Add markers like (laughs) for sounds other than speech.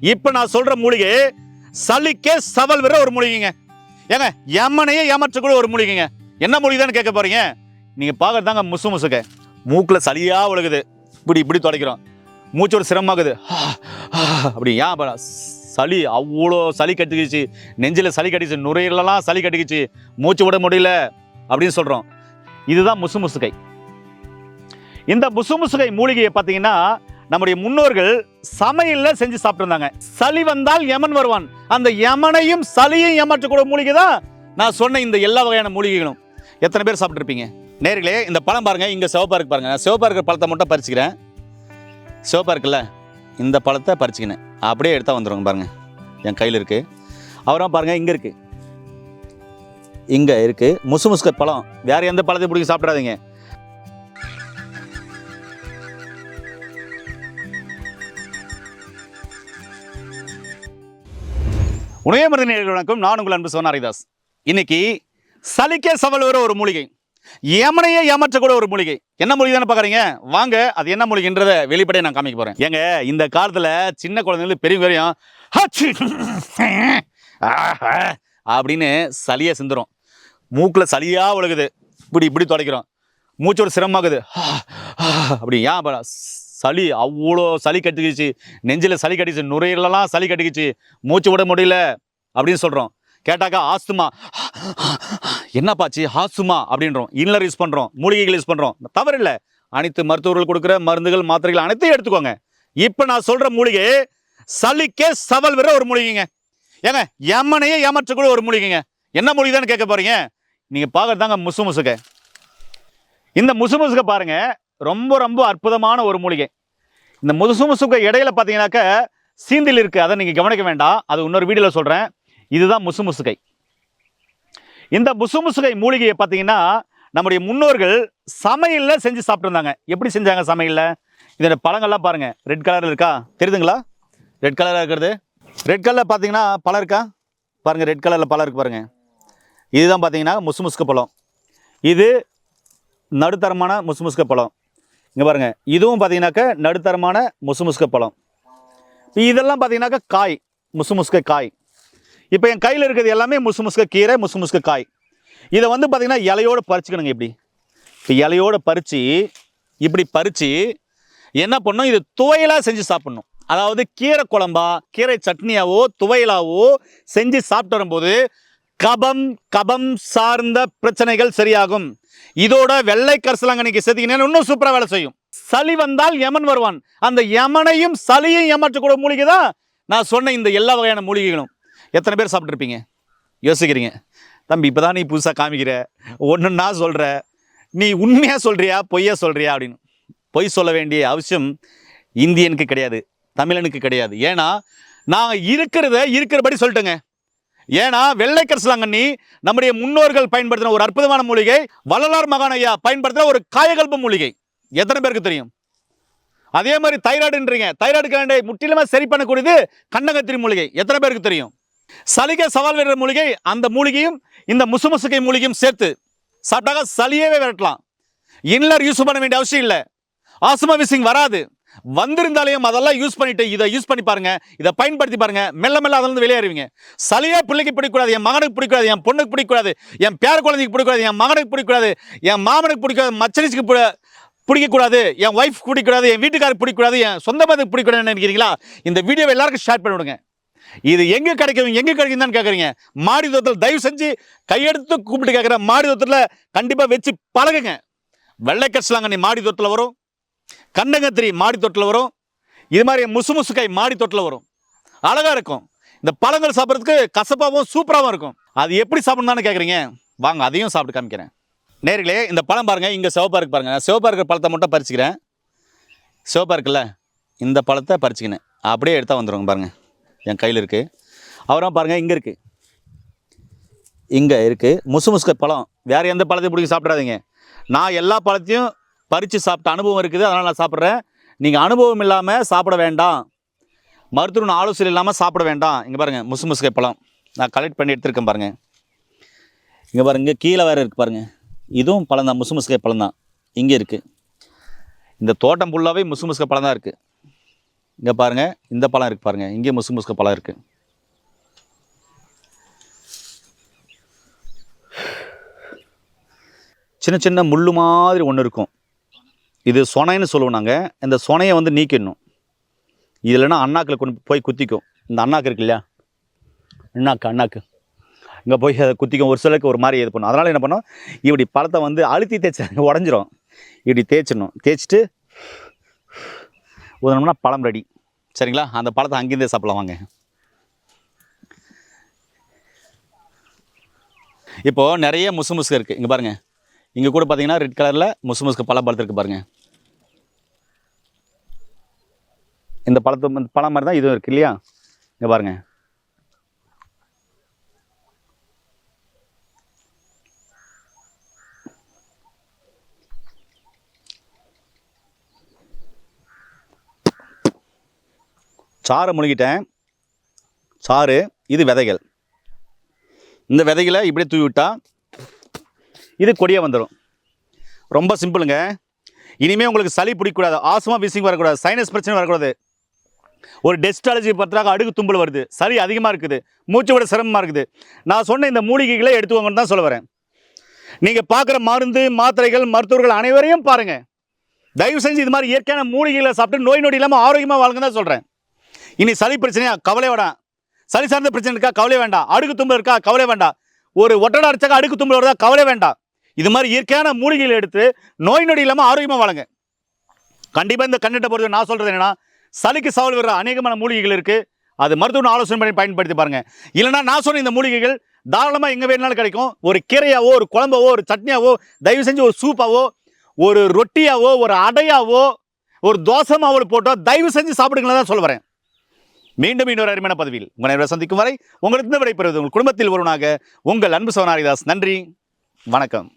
இப்போ நான் சொல்ற மூலிகை சளிக்கே சவல் வர ஒரு மூலிகைங்க. ஏங்க எமனையே ஏமாற்றக்கூட ஒரு மூலிகைங்க. என்ன மூலிகை தான் கேட்க போறீங்க? நீங்க பாக்குறதாங்க முசு முசுக்க மூக்கில் சளியா ஒழுகுது இப்படி இப்படி துடைக்கிறோம். மூச்சு ஒரு சிரமமாகுது அப்படி ஏன் சளி அவ்வளோ சளி கட்டிக்கிச்சு. நெஞ்சில் சளி கட்டிச்சு நுரையீரலெல்லாம் சளி கட்டிக்கிச்சு. மூச்சு விட முடியல அப்படின்னு சொல்கிறோம் இதுதான் முசு முசுகை. இந்த முசு முசுகை மூலிகையை பார்த்தீங்கன்னா நம்முடைய முன்னோர்கள் சமையல்ல செஞ்சு சாப்பிட்டிருந்தாங்க. சளி வந்தால் யமன் வருவான். அந்த யமனையும் சளியையும் ஏமாற்றக்கூடிய மூலிகை தான் நான் சொன்ன இந்த எல்லா வகையான மூலிகைகளும். எத்தனை பேர் சாப்பிட்ருப்பீங்க நேர்களே இந்த பழம் பாருங்க இங்க சிவப்பா இருக்கு பாருங்க. நான் சிவப்பா இருக்கிற பழத்தை மட்டும் பறிச்சுக்கிறேன். சிவப்பா இருக்குல்ல? இந்த பழத்தை பறிச்சுக்கினேன். அப்படியே எடுத்தா வந்துருங்க பாருங்க. என் கையில் இருக்கு. அப்புறம் பாருங்க இங்க இருக்கு. இங்க இருக்கு. முசு முசுக்க பழம். வேற எந்த பழத்தையும் பிடிக்க சாப்பிடாதீங்க. உணவே மருந்து வணக்கம். நான் உங்கள் அன்பு சோனா ஹரிதாஸ் இன்னைக்கு சலிக்க சவல் வர ஒரு மூலிகை. ஏமனையே ஏமாற்றக்கூட ஒரு மூலிகை. என்ன மூலிகை தானே பார்க்குறீங்க? வாங்க அது என்ன மூலிகைன்றத வெளிப்படையை நான் காமிக்க போகிறேன் ஏங்க இந்த காலத்தில் சின்ன குழந்தைங்க பெரிய வரையும் ஆஹா, அப்படின்னு சளியை சிந்துரும். மூக்கில் சளியாக ஒழுகுது இப்படி இப்படி துடைக்கிறோம். மூச்சோட சிரமமாகுது. அப்படி ஏன் சளி அவ்வளோ சளி கட்டிக்கிச்சு. நெஞ்சில் சளி கட்டிச்சு நுரையீரலெல்லாம் சளி கட்டிக்கிச்சு. மூச்சு விட முடியல அப்படின்னு சொல்கிறோம் கேட்டாக்கா ஆஸ்துமா. என்னப்பாச்சு ஆஸ்துமா அப்படின்றோம். இன்னர் யூஸ் பண்ணுறோம் மூலிகைகள் யூஸ் பண்ணுறோம் தவறில்லை. அனைத்து மருத்துவர்கள் கொடுக்குற மருந்துகள் மாத்திரைகள் அனைத்தையும் எடுத்துக்கோங்க. இப்போ நான் சொல்கிற மூலிகை சளிக்கே சவல் வர ஒரு மூலிகைங்க. ஏங்க எம்மனையே ஏமாற்றக்கூட ஒரு மூலிகைங்க. என்ன மூலிகை தானே கேட்க போகிறீங்க நீங்கள் பார்க்குறதாங்க முசு முசுக்க இந்த முசு முசுக்க பாருங்கள் ரொம்ப ரொம்ப அற்புதமான ஒரு மூலிகை. இந்த முசு முசுக்க இடையில பார்த்தீங்கன்னாக்க சீந்தில் இருக்கு. அதை நீங்கள் கவனிக்க வேண்டாம். அது இன்னொரு வீடியோவில் சொல்கிறேன் இதுதான் முசு முசுகை. இந்த முசு முசுகை மூலிகையை பார்த்தீங்கன்னா நம்முடைய முன்னோர்கள் சமையலில் செஞ்சு சாப்பிட்ருந்தாங்க எப்படி செஞ்சாங்க சமையலில்? இதோட பழங்கள்லாம் பாருங்கள் ரெட் கலரில் இருக்கா? தெரியுதுங்களா? ரெட் கலராக இருக்கிறது. ரெட் கலரில் பார்த்தீங்கன்னா பழம் இருக்கா? பாருங்கள் ரெட் கலரில் பழம் இருக்கு பாருங்கள் இதுதான் பார்த்தீங்கன்னா முசுமுசுக்க பழம். இது நடுத்தரமான முசுமுசுக்க பழம். இங்கே பாருங்கள் இதுவும் பார்த்தீங்கன்னாக்க நடுத்தரமான முசுமுசுக்க பழம். பழம் இதெல்லாம் பார்த்தீங்கன்னாக்கா காய் முசுமுசுக்க காய். இப்போ என் கையில் இருக்கிறது எல்லாமே முசுமுசுக்க கீரை முசுமுசுக்க காய். இதை வந்து பார்த்தீங்கன்னா இலையோடு பறிச்சுக்கணுங்க இப்படி. இப்போ இலையோடு பறித்து இப்படி பறித்து என்ன பண்ணணும் இது துவையலாக செஞ்சு சாப்பிட்ணும். அதாவது கீரை குழம்பா கீரை சட்னியாவோ துவையலாவோ செஞ்சு சாப்பிட்டு வரும்போது கபம் கபம் சார்ந்த பிரச்சனைகள் சரியாகும். இதோட வெள்ளை கரிசலாங்கண்ணிக்கு சேர்த்தீங்கன்னா இன்னும் சூப்பராக வேலை செய்யும். சளி வந்தால் யமன் வருவான். அந்த யமனையும் சளியும் ஏமாற்றக்கூடிய மூலிகை தான் நான் சொன்ன இந்த எல்லா வகையான மூலிகைகளும். எத்தனை பேர் சாப்பிட்ருப்பீங்க யோசிக்கிறீங்க. தம்பி இப்போ தான் நீ புதுசாக காமிக்கிற. ஒன்று நான் சொல்கிற நீ உண்மையாக சொல்கிறியா பொய்யா சொல்கிறியா அப்படின்னு. பொய் சொல்ல வேண்டிய அவசியம் இந்தியனுக்கு கிடையாது. தமிழனுக்கு கிடையாது. ஏன்னா நான் இருக்கிறத இருக்கிறபடி சொல்லிட்டேங்க. ஏன்னா வெள்ளை கரிசலாங்கண்ணி நம்முடைய முன்னோர்கள் பயன்படுத்தின ஒரு அற்புதமான மூலிகை வள்ளலார் மகான் ஐயா பயன்படுத்தின ஒரு காயகல்ப மூலிகை. எத்தனை பேருக்கு தெரியும்? அதே மாதிரி தைராய்டுன்றீங்க. தைராய்டு கிளாண்டை முற்றிலுமா சரி பண்ணக்கூடியது கண்ணகத்திரி மூலிகை. எத்தனை பேருக்கு தெரியும்? சளிகை சவால் விடுற மூலிகை அந்த மூலிகையும் இந்த முசுமுசுக்கை மூலிகையும் சேர்த்து சாப்பிட்டாக்க சளியவே விரட்டலாம். இன்லர் யூஸ் பண்ண வேண்டிய அவசியம் இல்லை. ஆஸ்மா விசிங் வராது. வந்திருந்தாலையும் அதெல்லாம் யூஸ் பண்ணிட்டு இதை யூஸ் பண்ணி பாருங்க இதை பயன்படுத்தி பாருங்க. மெல்ல மெல்ல அதிலிருந்து வெளியேறுவீங்க. சளியா பிள்ளைக்கு பிடிக்கக்கூடாது என் மகனுக்கு பிடிக்கூடாது என் பொண்ணுக்கு பிடிக்கக்கூடாது என் பேர குழந்தைக்கு பிடிக்கூடாது என் மகனுக்கு பிடிக்கக்கூடாது என் மாமனுக்கு பிடிக்காது மச்சரிச்சுக்கு பிடிக்கக்கூடாது என் ஒய்ஃப் பிடிக்கக்கூடாது என் வீட்டுக்காரருக்கு பிடிக்கக்கூடாது என் சொந்த பந்தத்துக்கு பிடிக்கூடாதுன்னு நினைக்கிறீங்களா? இந்த வீடியோவை எல்லாருக்கும் ஷேர் பண்ணி விடுங்க. இது எங்கே கிடைக்கும் எங்கே கிடைக்கும் தான் கேட்குறீங்க மாடி தோட்டத்தில் தயவு செஞ்சு கையெடுத்து கூப்பிட்டு கேட்குற மாடி தோட்டத்தில் கண்டிப்பாக வச்சு பழகுங்க. வெள்ளை நீ மாடி தோட்டத்தில் வரும். கண்டங்கத்திரி மாடி தொட்டில் வரும். இது மாதிரி முசு முசுக்காய் மாடி தொட்டில் வரும். அழகாக இருக்கும். இந்த பழங்கள் சாப்பிட்றதுக்கு கசப்பாகவும் சூப்பராகவும் இருக்கும். அது எப்படி சாப்பிடணும்னு கேட்குறீங்க வாங்க அதையும் சாப்பிட்டு காமிக்கிறேன். நேர்களே இந்த பழம் பாருங்கள் இங்கே சிவப்பாக இருக்கு பாருங்கள் நான் இருக்கிற பழத்தை மட்டும் பறிச்சுக்கிறேன். சிவப்பாக இருக்குல்ல? இந்த பழத்தை பறிச்சுக்கினேன். அப்படியே எடுத்தால் வந்துருங்க பாருங்கள் என் கையில் இருக்குது அப்புறம் பாருங்கள் இங்கே இருக்குது இங்கே இருக்குது முசு முசுக்க பழம். வேறு எந்த பழத்தையும் பிடிக்க சாப்பிடாதீங்க. நான் எல்லா பழத்தையும் பறித்து சாப்பிட்ட அனுபவம் இருக்குது அதனால் நான் சாப்பிட்றேன். நீங்கள் அனுபவம் இல்லாமல் சாப்பிட வேண்டாம். மருத்துவன் ஆலோசனை இல்லாமல் சாப்பிட வேண்டாம். இங்கே பாருங்கள் முசு முசுகை பழம். நான் கலெக்ட் பண்ணி எடுத்திருக்கேன் பாருங்கள் இங்கே பாருங்கள் கீழே வேறு இருக்குது பாருங்கள் இதுவும் பழம் தான் முசு முசுகை பழம் தான். இங்கே இருக்குது இந்த தோட்டம் ஃபுல்லாகவே முசு முசுக்கை பழம் தான் இருக்குது இங்கே பாருங்கள் இந்த பழம் இருக்குது பாருங்கள் இங்கே முசு முசுக்க பழம் இருக்குது சின்ன சின்ன முள்ளு மாதிரி ஒன்று இருக்கும். இது சொனைன்னு சொல்லுவோம் நாங்கள் இந்த சொனையை வந்து நீக்கிடணும். இது இல்லைன்னா அண்ணாக்கில் கொண்டு போய் குத்திக்கும். இந்த அண்ணாக்கு இருக்கு இல்லையா? அண்ணாக்கு அண்ணாக்கு. இங்கே போய் அதை குத்திக்கும். ஒரு சிலருக்கு ஒரு மாதிரி இது பண்ணும். அதனால் என்ன பண்ணோம்? இப்படி பழத்தை வந்து அழுத்தி தேய்ச்ச (laughs) உடஞ்சிரும். இப்படி தேய்ச்சிடணும். தேய்ச்சிட்டு ஊதனோம்னா பழம் ரெடி சரிங்களா? அந்த பழத்தை அங்கேருந்தே சாப்பிடலாம் வாங்க. இப்போது நிறைய முசு முசுக்கு இருக்குது இங்கே பாருங்கள் இங்கே கூட பார்த்தீங்கன்னா ரெட் கலரில் முசு முசுக்கு பழம் பழத்திருக்கு பாருங்கள் இந்த பழத்து இந்த பழம் மாதிரி தான் இதுவும் இருக்குது இல்லையா? இங்கே பாருங்கள் சாறு முழுகிட்டேன். சாறு இது விதைகள். இந்த விதைகளை இப்படியே தூவி விட்டா இது கொடியாக வந்துடும் ரொம்ப சிம்பிளுங்க. இனிமேல் உங்களுக்கு சளி பிடிக்கக்கூடாது ஆசமாக விசிங் வரக்கூடாது சைனஸ் பிரச்சனை வரக்கூடாது. ஒரு டெஸ்ட் பத்திராக அடுக்கு தும்பல் வருது. சளி அதிகமாக இருக்குது. மூச்சு விட சிரமமாக இருக்குது. நான் சொன்ன இந்த மூலிகைகளை எடுத்துக்கோங்கன்னு தான் சொல்ல வரேன். நீங்கள் பார்க்குற மருந்து மாத்திரைகள் மருத்துவர்கள் அனைவரையும் பாருங்கள் தயவு செஞ்சு இது மாதிரி இயற்கையான மூலிகைகளை சாப்பிட்டு நோய் நொடி இல்லாமல் ஆரோக்கியமாக வாழுங்க தான் சொல்கிறேன் இனி சளி பிரச்சனையா? கவலை வேண்டாம் சளி சார்ந்த பிரச்சனை இருக்கா? கவலை வேண்டாம். அடுக்கு தும்பல் இருக்கா? கவலை வேண்டாம். ஒரு ஒட்டடை அடிச்சாக்கா அடுக்கு தும்பல் வருதா? கவலை வேண்டாம். இது மாதிரி இயற்கையான மூலிகைகளை எடுத்து நோய் நொடி இல்லாமல் ஆரோக்கியமாக வாழுங்க. கண்டிப்பாக இந்த கண்ணிட்ட பொறுத்து நான் சொல்கிறது என்னென்னா சளிக்கு சவால் வர்ற அநேகமான மூலிகைகள் இருக்குது அது மருத்துவ ஆலோசனை பண்ணி பயன்படுத்தி பாருங்கள் இல்லைன்னா நான் சொன்ன இந்த மூலிகைகள் தாராளமாக எங்கே வேணாலும் கிடைக்கும். ஒரு கீரையாவோ ஒரு குழம்பாவோ ஒரு சட்னியாவோ தயவு செஞ்சு ஒரு சூப்பாவோ ஒரு ரொட்டியாவோ ஒரு அடையாவோ ஒரு தோசை மாவு போட்டோ தயவு செஞ்சு சாப்பிடுங்களா தான் சொல்ல வரேன். மீண்டும் இன்னொரு அருமையான பதவியில் உங்களை சந்திக்கும் வரை உங்களுக்கு விடைபெறுவது உங்கள் குடும்பத்தில் ஒருவனாக உங்கள் அன்பு சோனாரிதாஸ் நன்றி. வணக்கம்.